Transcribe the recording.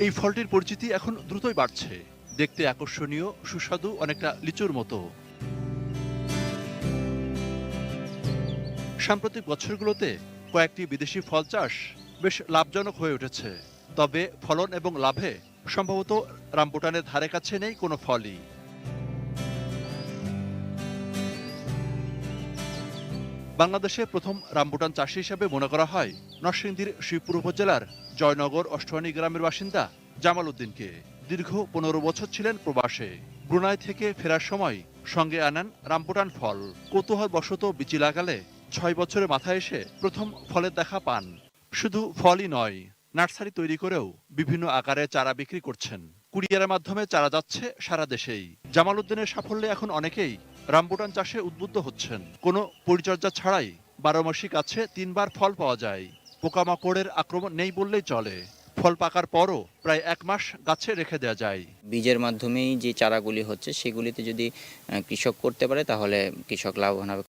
এই ফলটির পরিচিতি এখন দ্রুতই বাড়ছে। দেখতে আকর্ষণীয়, সুস্বাদু, অনেকটা লিচুর মতো। সাম্প্রতিক বছরগুলোতে কয়েকটি বিদেশি ফল চাষ বেশ লাভজনক হয়ে উঠেছে। তবে ফলন এবং লাভে সম্ভবত রামপুটানের ধারে কাছে নেই কোনো ফলই। বাংলাদেশে প্রথম রামবুটান চাষি হিসেবে মনে করা হয় নরসিংদীর শিবপুর উপজেলার জয়নগর অষ্টহানী গ্রামের বাসিন্দা জামাল উদ্দিনকে। দীর্ঘ পনেরো বছর ছিলেন প্রবাসে। ব্রুনাই থেকে ফেরার সময় সঙ্গে আনেন রামবুটান ফল। কৌতূহল বশত বিচি লাগালে ছয় বছরের মাথায় এসে প্রথম ফলের দেখা পান। শুধু ফলই নয়, নার্সারি তৈরি করেও বিভিন্ন আকারে চারা বিক্রি করছেন। কুরিয়ারের মাধ্যমে চারা যাচ্ছে সারা দেশেই। জামাল উদ্দিনের সাফল্যে এখন অনেকেই রামবুটান চাষে উদ্বুদ্ধ হচ্ছেন। কোনো পরিচর্যা ছাড়াই বারো মাসিক গাছে তিনবার ফল পাওয়া যায়। পোকামাকড়ের আক্রমণ নেই বললেই চলে। ফল পাকার পরও প্রায় এক মাস গাছে রেখে দেওয়া যায়। বীজের মাধ্যমেই যে চারাগুলি হচ্ছে, সেগুলিতে যদি কৃষক করতে পারে, তাহলে কৃষক লাভবান হবে।